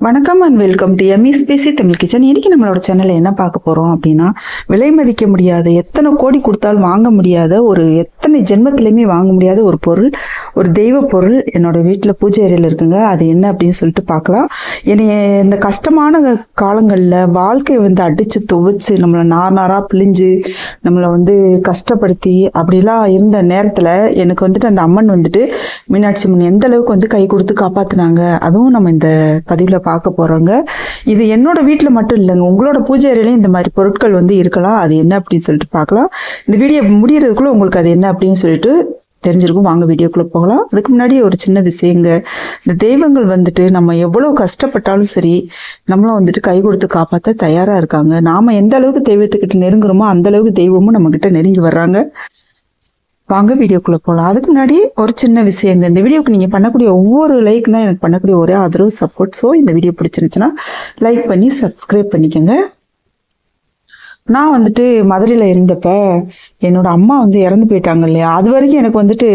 வணக்கம் and welcome to ME பேசி Tamil kitchen இன்னைக்கு நம்மளோட சேனலில் என்ன பார்க்க போகிறோம் அப்படின்னா விலை மதிக்க முடியாத எத்தனை கோடி கொடுத்தாலும் வாங்க முடியாத ஒரு எத்தனை ஜென்மத்திலையுமே வாங்க முடியாத ஒரு பொருள் ஒரு தெய்வ பொருள் என்னோட வீட்டில் பூஜை அறையில் இருக்குங்க. அது என்ன அப்படின்னு சொல்லிட்டு பார்க்கலாம். என்னை இந்த கஷ்டமான காலங்களில் வாழ்க்கையை வந்து அடித்து துவைச்சு நம்மளை நார் நாராக பிழிஞ்சு நம்மளை வந்து கஷ்டப்படுத்தி அப்படிலாம் இருந்த நேரத்தில் எனக்கு வந்துட்டு அந்த அம்மன் வந்துட்டு மீனாட்சி அம்மன் எந்த அளவுக்கு வந்து கை கொடுத்து காப்பாற்றினாங்க அதுவும் நம்ம இந்த பதிவில் பார்க்க போகிறோங்க இது என்னோட வீட்டில் மட்டும் இல்லைங்க. உங்களோட பூஜை அறையிலையும் இந்த மாதிரி பொருட்கள் வந்து இருக்கலாம். அது என்ன அப்படின்னு சொல்லிட்டு பார்க்கலாம். இந்த வீடியோ முடிகிறதுக்குள்ளே உங்களுக்கு அது என்ன அப்படின்னு சொல்லிட்டு தெரிஞ்சிருக்கும். வாங்க வீடியோக்குள்ளே போகலாம். அதுக்கு முன்னாடி ஒரு சின்ன விஷயங்க. இந்த தெய்வங்கள் வந்துட்டு நம்ம எவ்வளோ கஷ்டப்பட்டாலும் சரி நம்மளும் வந்துட்டு கை கொடுத்து காப்பாற்ற தயாராக இருக்காங்க. நாம் எந்த அளவுக்கு தெய்வத்துக்கிட்ட நெருங்குறோமோ அந்த அளவுக்கு தெய்வமும் நம்மக்கிட்ட நெருங்கி வர்றாங்க. வாங்க வீடியோக்குள்ளே போகலாம் அதுக்கு முன்னாடி ஒரு சின்ன விஷயங்க. இந்த வீடியோக்கு நீங்கள் பண்ணக்கூடிய ஒவ்வொரு லைக் தான் எனக்கு பண்ணக்கூடிய ஒரே ஆதரவு சப்போர்ட் ஸோ இந்த வீடியோ பிடிச்சிருந்துச்சுன்னா லைக் பண்ணி சப்ஸ்கிரைப் பண்ணிக்கோங்க. நான் வந்துட்டு மதுரையில் இருந்தப்ப என்னோட அம்மா வந்து இறந்து போயிட்டாங்க இல்லையா? அது வரைக்கும் எனக்கு வந்துட்டு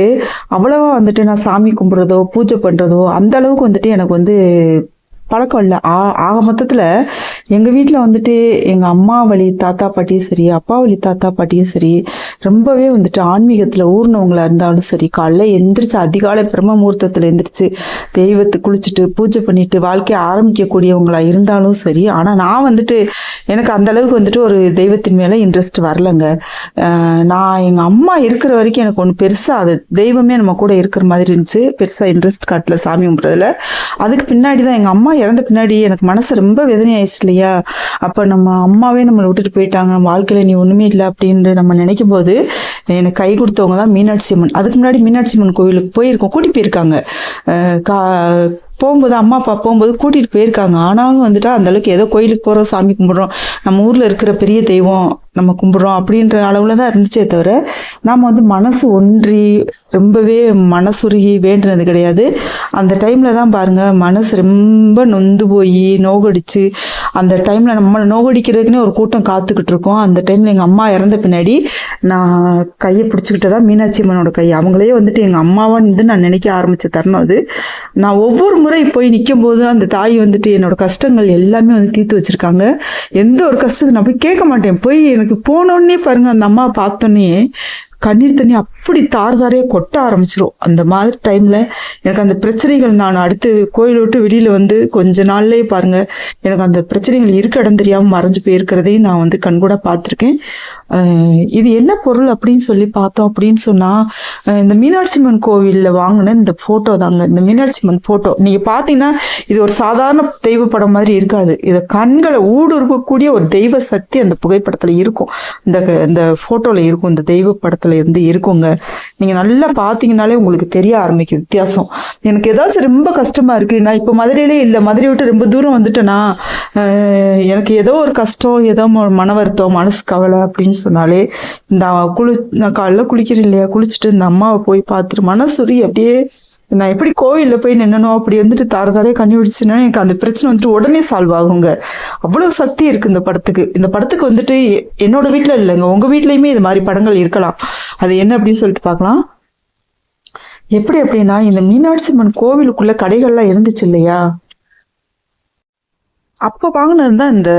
அவ்வளோவா வந்துட்டு நான் சாமி கும்பிட்றதோ பூஜை பண்ணுறதோ அந்த அளவுக்கு வந்துட்டு எனக்கு வந்து பழக்கம் இல்லை. ஆ ஆக மொத்தத்தில் எங்கள் வீட்டில் வந்துட்டு எங்கள் அம்மா வழி தாத்தா பாட்டியும் சரி அப்பா வழி தாத்தா பாட்டியும் சரி ரொம்பவே வந்துட்டு ஆன்மீகத்தில் ஊர்னவங்களாக இருந்தாலும் சரி காலைல எந்திரிச்சு அதிகாலை பிரம்ம முகூர்த்தத்தில் எந்திரிச்சு தெய்வத்தை குளிச்சுட்டு பூஜை பண்ணிட்டு வாழ்க்கையை ஆரம்பிக்கக்கூடியவங்களா இருந்தாலும் சரி ஆனால் நான் வந்துட்டு எனக்கு அந்த அளவுக்கு வந்துட்டு ஒரு தெய்வத்தின் மேலே இன்ட்ரெஸ்ட் வரலங்க. நான் எங்கள் அம்மா இருக்கிற வரைக்கும் எனக்கு ஒன்று பெருசாக அது தெய்வமே நம்ம கூட இருக்கிற மாதிரி இருந்துச்சு. பெருசாக இன்ட்ரெஸ்ட் காட்டல சாமி கும்பிட்றதுல. அதுக்கு பின்னாடி தான் எங்கள் அம்மா இறந்த பின்னாடி எனக்கு மனசு ரொம்ப வேதனை ஆயிடுச்சு இல்லையா? அப்போ நம்ம அம்மாவே நம்மளை விட்டுட்டு போயிட்டாங்க. நம்ம வாழ்க்கையில் நீ ஒன்றுமே இல்லை அப்படின்னு நம்ம நினைக்கும் போது எனக்கு கை கொடுத்தவங்க தான் மீனாட்சி அம்மன். அதுக்கு முன்னாடி மீனாட்சி அம்மன் கோயிலுக்கு போயிருக்கோம். கூட்டி போயிருக்காங்க. அஹ் கா போகும்போது அம்மா அப்பா போகும்போது கூட்டிகிட்டு போயிருக்காங்க. ஆனாலும் வந்துட்டு அந்தளவுக்கு ஏதோ கோயிலுக்கு போகிறோம் சாமி கும்பிட்றோம். நம்ம ஊரில் இருக்கிற பெரிய தெய்வம் நம்ம கும்பிட்றோம் அப்படின்ற அளவில் தான் இருந்துச்சே தவிர நாம் வந்து மனசு ஒன்றி ரொம்பவே மனசுருகி வேண்டுனது கிடையாது. அந்த டைமில் தான் பாருங்கள் மனசு ரொம்ப நொந்து போய் நோகடிச்சு அந்த டைமில் நம்மளை நோகடிக்கிறதுக்குன்னே ஒரு கூட்டம் காத்துக்கிட்டு இருக்கோம். அந்த டைமில் எங்கள் அம்மா இறந்த பின்னாடி நான் கையை பிடிச்சிக்கிட்டு தான் மீனாட்சி அம்மனோட கை. அவங்களே வந்துட்டு எங்கள் அம்மாவான்னு வந்து நான் நினைக்க ஆரம்பித்த தருணம் அது. நான் ஒவ்வொரு முறை போய் நிற்கும் போது அந்த தாய் வந்துட்டு என்னோட கஷ்டங்கள் எல்லாமே வந்து தீர்த்து வச்சிருக்காங்க. எந்த ஒரு கஷ்டத்தை நான் போய் கேட்க மாட்டேன். போய் எனக்கு போனோடனே பாருங்க அந்த அம்மா பார்த்தோன்னே கண்ணீர் தண்ணி அப்படி தார் தாரையாக கொட்ட ஆரம்பிச்சிடும் அந்த மாதிரி டைமில் எனக்கு அந்த பிரச்சனைகள் நான் அடுத்து கோயிலை விட்டு வெளியில் வந்து கொஞ்ச நாள்லேயே பாருங்கள் எனக்கு அந்த பிரச்சனைகள் இருக்க இடம் தெரியாமல் மறைஞ்சு போயிருக்கிறதையும் நான் வந்து கண்கூட பார்த்துருக்கேன். இது என்ன பொருள் அப்படின்னு சொல்லி பார்த்தோம் அப்படின்னு சொன்னால் இந்த மீனாட்சி அம்மன் கோவிலில் வாங்கின இந்த ஃபோட்டோ தாங்க. இந்த மீனாட்சி அம்மன் ஃபோட்டோ நீங்கள் பார்த்தீங்கன்னா இது ஒரு சாதாரண தெய்வ படம் மாதிரி இருக்காது. இதை கண்களை ஊடுருவக்கூடிய ஒரு தெய்வ சக்தி அந்த புகைப்படத்தில் இருக்கும். இந்த இந்த ஃபோட்டோவில் இருக்கும். இந்த தெய்வ படத்தில் இருந்து இருக்குங்க. நீங்கள் நல்லா பார்த்தீங்கனாலே உங்களுக்கு தெரிய ஆரம்பிக்கும் வித்தியாசம். எனக்கு ஏதாச்சும் ரொம்ப கஷ்டமாக இருக்குது நான் இப்போ மதுரையிலே இல்லை. மதுரை விட்டு ரொம்ப தூரம் வந்துட்டேன்னா எனக்கு ஏதோ ஒரு கஷ்டம் ஏதோ ம- மன வருத்தம் மனசு கவலை அப்படின்னு சொன்னாலே இந்த குளி நான் காலைல குளிக்கிறேன் இல்லையா? குளிச்சுட்டு இந்த அம்மாவை போய் பார்த்துட்டு மனசுரி அப்படியே நான் எப்படி கோவிலில் போய் நின்னனோ அப்படி வந்துட்டு தார தாரே கண்ணி விடுச்சுன்னா எனக்கு அந்த பிரச்சனை வந்துட்டு உடனே சால்வ் ஆகுங்க. அவ்வளோ சக்தி இருக்கு இந்த படத்துக்கு. இந்த படத்துக்கு வந்துட்டு என்னோட வீட்டில் இல்லைங்க. உங்க வீட்லயுமே இது மாதிரி படங்கள் இருக்கலாம். அது என்ன அப்படின்னு சொல்லிட்டு பார்க்கலாம். எப்படி அப்படின்னா இந்த மீனாட்சி அம்மன் கோவிலுக்குள்ள கடைகள்லாம் இருந்துச்சு இல்லையா? அப்போ வாங்கினது தான் இந்த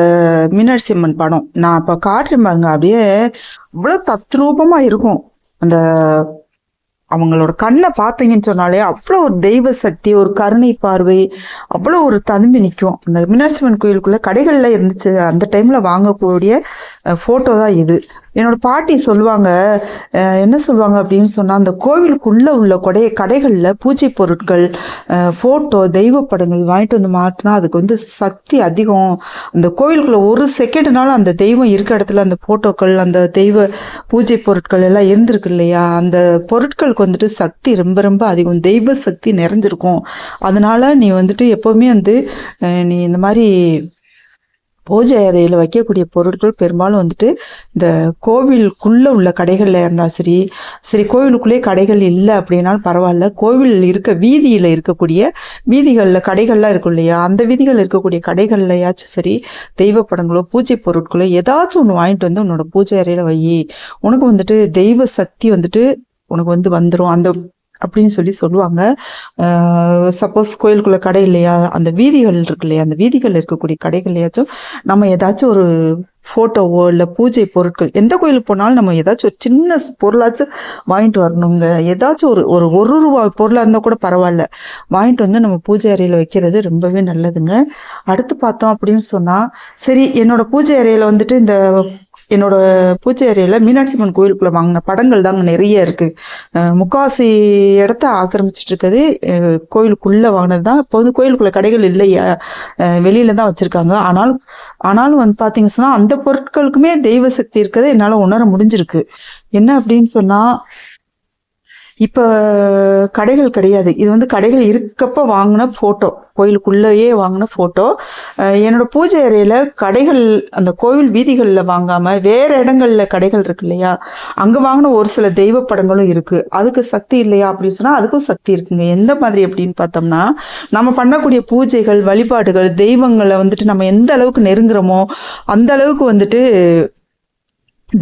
மீனாட்சி அம்மன் படம். நான் அப்போ காட்டுறேன் பாருங்க. அப்படியே அவ்வளோ தத்ரூபமாக இருக்கும். அந்த அவங்களோட கண்ணை பார்த்தீங்கன்னு சொன்னாலே அவ்வளோ ஒரு தெய்வ சக்தி ஒரு கருணை பார்வை அவ்வளோ ஒரு ததும்பி நிற்கும் அந்த மீனாட்சி அம்மன் கோயிலுக்குள்ளே கடைகளில் இருந்துச்சு. அந்த டைமில் வாங்கக்கூடிய ஃபோட்டோ தான் இது. என்னோட பாட்டி சொல்லுவாங்க என்ன சொல்லுவாங்க? அப்படின்னு சொன்னால் அந்த கோவிலுக்குள்ளே உள்ள கொடைய கடைகளில் பூஜை பொருட்கள் ஃபோட்டோ தெய்வ படங்கள் வாங்கிட்டு வந்து மாட்டினா அதுக்கு வந்து சக்தி அதிகம். அந்த கோவிலுக்குள்ள ஒரு செகண்ட்னாலும் அந்த தெய்வம் இருக்க இடத்துல அந்த ஃபோட்டோக்கள் அந்த தெய்வ பூஜை பொருட்கள் எல்லாம் இருந்திருக்கு இல்லையா? அந்த பொருட்களுக்கு வந்துட்டு சக்தி ரொம்ப ரொம்ப அதிகம். தெய்வ சக்தி நிறைஞ்சிருக்கும். அதனால நீ வந்துட்டு எப்போவுமே வந்து நீ இந்த மாதிரி பூஜை அறையில் வைக்கக்கூடிய பொருட்கள் பெரும்பாலும் வந்துட்டு இந்த கோவிலுக்குள்ளே உள்ள கடைகளில் இருந்தாலும் சரி சரி கோவிலுக்குள்ளே கடைகள் இல்லை அப்படின்னாலும் பரவாயில்ல. கோவில் இருக்க வீதியில் இருக்கக்கூடிய வீதிகளில் கடைகள்லாம் இருக்கும் இல்லையா? அந்த வீதிகளில் இருக்கக்கூடிய கடைகள்லையாச்சும் சரி தெய்வ படங்களோ பூஜை பொருட்களோ ஏதாச்சும் ஒன்று வாங்கிட்டு வந்து உன்னோட பூஜை அறையில் வை. உனக்கு வந்துட்டு தெய்வ சக்தி வந்துட்டு உனக்கு வந்து வந்துடும் அந்த அப்படின்னு சொல்லி சொல்லுவாங்க. சப்போஸ் கோயிலுக்குள்ள கடை இல்லையா? அந்த வீதிகள் இருக்கு இல்லையா? அந்த வீதிகள் இருக்கக்கூடிய கடைகள்லையாச்சும் நம்ம ஏதாச்சும் ஒரு ஃபோட்டோவோ இல்லை பூஜை பொருட்கள் எந்த கோயிலுக்கு போனாலும் நம்ம ஏதாச்சும் ஒரு சின்ன பொருளாச்சும் வாங்கிட்டு வரணுங்க. ஏதாச்சும் ஒரு ஒரு ஒரு ரூபா பொருளாக இருந்தால் கூட பரவாயில்ல. வாங்கிட்டு வந்து நம்ம பூஜை அறையில் வைக்கிறது ரொம்பவே நல்லதுங்க. அடுத்து பார்த்தோம் அப்படின்னு சொன்னால் சரி என்னோட பூஜை அறையில் வந்துட்டு இந்த என்னோட பூஜை அறையில் மீனாட்சி அம்மன் கோயிலுக்குள்ள வாங்கின படங்கள் தாங்க நிறைய இருக்கு. முக்காசி இடத்த ஆக்கிரமிச்சிட்டு இருக்குது. கோயிலுக்குள்ள வாங்கினது தான். இப்போ வந்து கோயிலுக்குள்ள கடைகள் இல்லையா? வெளியில தான் வச்சிருக்காங்க. ஆனாலும் ஆனாலும் வந்து பார்த்தீங்கன்னு சொன்னா அந்த பொருட்களுக்குமே தெய்வ சக்தி இருக்கிறத. என்னால் உணர முடிஞ்சிருக்கு. என்ன அப்படின்னு சொன்னா இப்போ கடைகள் கிடையாது. இது வந்து கடைகள் இருக்கப்ப வாங்கின ஃபோட்டோ கோயிலுக்குள்ளேயே வாங்கின ஃபோட்டோ என்னோட பூஜை அறையில் கடைகள் அந்த கோவில் வீதிகளில் வாங்காமல் வேறு இடங்களில் கடைகள் இருக்கு இல்லையா? அங்கே வாங்கின ஒரு சில தெய்வ படங்களும் இருக்குது அதுக்கு சக்தி இல்லையா அப்படின்னு சொன்னால் அதுக்கும் சக்தி இருக்குங்க. எந்த மாதிரி அப்படின்னு பார்த்தோம்னா நம்ம பண்ணக்கூடிய பூஜைகள் வழிபாடுகள் தெய்வங்களை வந்துட்டு நம்ம எந்த அளவுக்கு நெருங்குறோமோ அந்த அளவுக்கு வந்துட்டு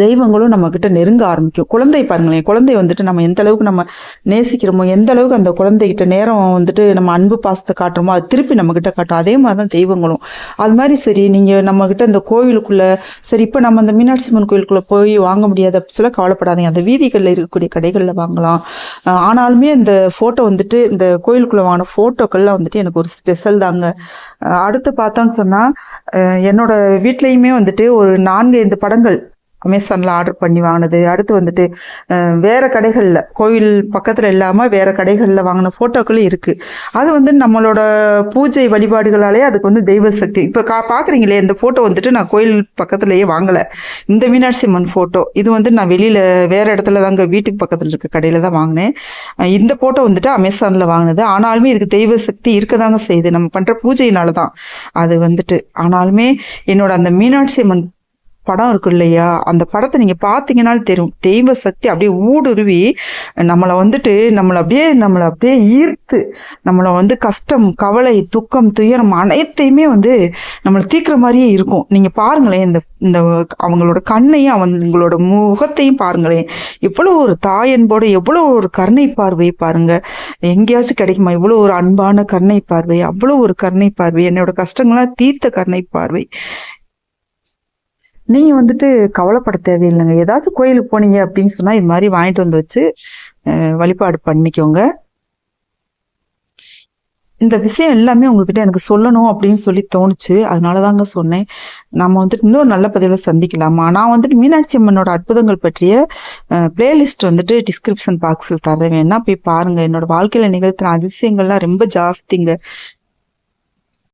தெய்வங்களும் நம்ம கிட்ட நெருங்க ஆரம்பிக்கும். குழந்தை பாருங்களேன் குழந்தை வந்துட்டு நம்ம எந்த அளவுக்கு நம்ம நேசிக்கிறோமோ எந்த அளவுக்கு அந்த குழந்தைகிட்ட நேரம் வந்துட்டு நம்ம அன்பு பாசத்தை காட்டுறோமோ அது திருப்பி நம்ம கிட்ட காட்டும். அதே மாதிரி தான் தெய்வங்களும். அது மாதிரி சரி நீங்க நம்ம கிட்ட இந்த கோவிலுக்குள்ள சரி இப்போ நம்ம அந்த மீனாட்சி அம்மன் கோயிலுக்குள்ள போய் வாங்க முடியாது அப்படி சொல்ல கவலைப்படாதீங்க. அந்த வீதிகளில் இருக்கக்கூடிய கடைகளில் வாங்கலாம். ஆனாலுமே இந்த ஃபோட்டோ வந்துட்டு இந்த கோயிலுக்குள்ள வாங்கின ஃபோட்டோக்கள்லாம் வந்துட்டு எனக்கு ஒரு ஸ்பெஷல் தாங்க. அடுத்து பார்த்தோன்னு சொன்னா என்னோட வீட்லேயுமே வந்துட்டு ஒரு நான்கு ஐந்து படங்கள் அமேசானில் ஆர்டர் பண்ணி வாங்கினது. அடுத்து வந்துட்டு வேறு கடைகளில் கோவில் பக்கத்தில் இல்லாமல் வேறு கடைகளில் வாங்கின ஃபோட்டோக்களும் இருக்குது அது வந்து நம்மளோட பூஜை வழிபாடுகளாலே அதுக்கு வந்து தெய்வ சக்தி. இப்போ கா பார்க்குறீங்களே இந்த ஃபோட்டோ வந்துட்டு நான் கோயில் பக்கத்துலேயே வாங்கலை. இந்த மீனாட்சி அம்மன் ஃபோட்டோ இது வந்து நான் வெளியில் வேறு இடத்துல தாங்க வீட்டுக்கு பக்கத்தில் இருக்க கடையில் தான் வாங்கினேன். இந்த ஃபோட்டோ வந்துட்டு அமேசானில் வாங்கினது. ஆனாலுமே இதுக்கு தெய்வ சக்தி இருக்க தாங்க செய்யுது. நம்ம பண்ணுற பூஜையினால தான் அது வந்துட்டு ஆனாலுமே என்னோட அந்த மீனாட்சி அம்மன் படம் இருக்கு இல்லையா? அந்த படத்தை நீங்கள் பார்த்தீங்கன்னாலும் தெரியும். தெய்வ சக்தி அப்படியே ஊடுருவி நம்மளை வந்துட்டு நம்மளை அப்படியே நம்மளை அப்படியே ஈர்த்து நம்மளை வந்து கஷ்டம் கவலை துக்கம் துயரம் அனைத்தையுமே வந்து நம்மளை தீர்க்கிற மாதிரியே இருக்கும். நீங்கள் பாருங்களேன் இந்த இந்த அவங்களோட கண்ணையும் அவங்களோட முகத்தையும் பாருங்களேன். எவ்வளோ ஒரு தாயன்போடு எவ்வளோ ஒரு கருணை பார்வை பாருங்க. எங்கேயாச்சும் கிடைக்குமா? இவ்வளோ ஒரு அன்பான கருணை பார்வை அவ்வளோ ஒரு கருணை பார்வை என்னோட கஷ்டங்களாம் தீர்த்த கருணை பார்வை. நீங்கள் வந்துட்டு கவலைப்பட தேவையில்லைங்க. ஏதாச்சும் கோயிலுக்கு போனீங்க அப்படின்னு சொன்னால் இது மாதிரி வாங்கிட்டு வந்து வச்சு வழிபாடு பண்ணிக்கோங்க. இந்த விஷயம் எல்லாமே உங்ககிட்ட எனக்கு சொல்லணும் அப்படின்னு சொல்லி தோணுச்சு. அதனால தாங்க சொன்னேன். நம்ம வந்துட்டு இன்னொரு நல்ல பதிவில் சந்திக்கலாமா. நான் வந்துட்டு மீனாட்சி அம்மனோட அற்புதங்கள் பற்றிய பிளேலிஸ்ட் வந்துட்டு டிஸ்கிரிப்ஷன் பாக்ஸில் தர வேணா போய் பாருங்கள் என்னோட வாழ்க்கையில் நிகழ்த்தின அதிசயங்கள்லாம் ரொம்ப ஜாஸ்திங்க.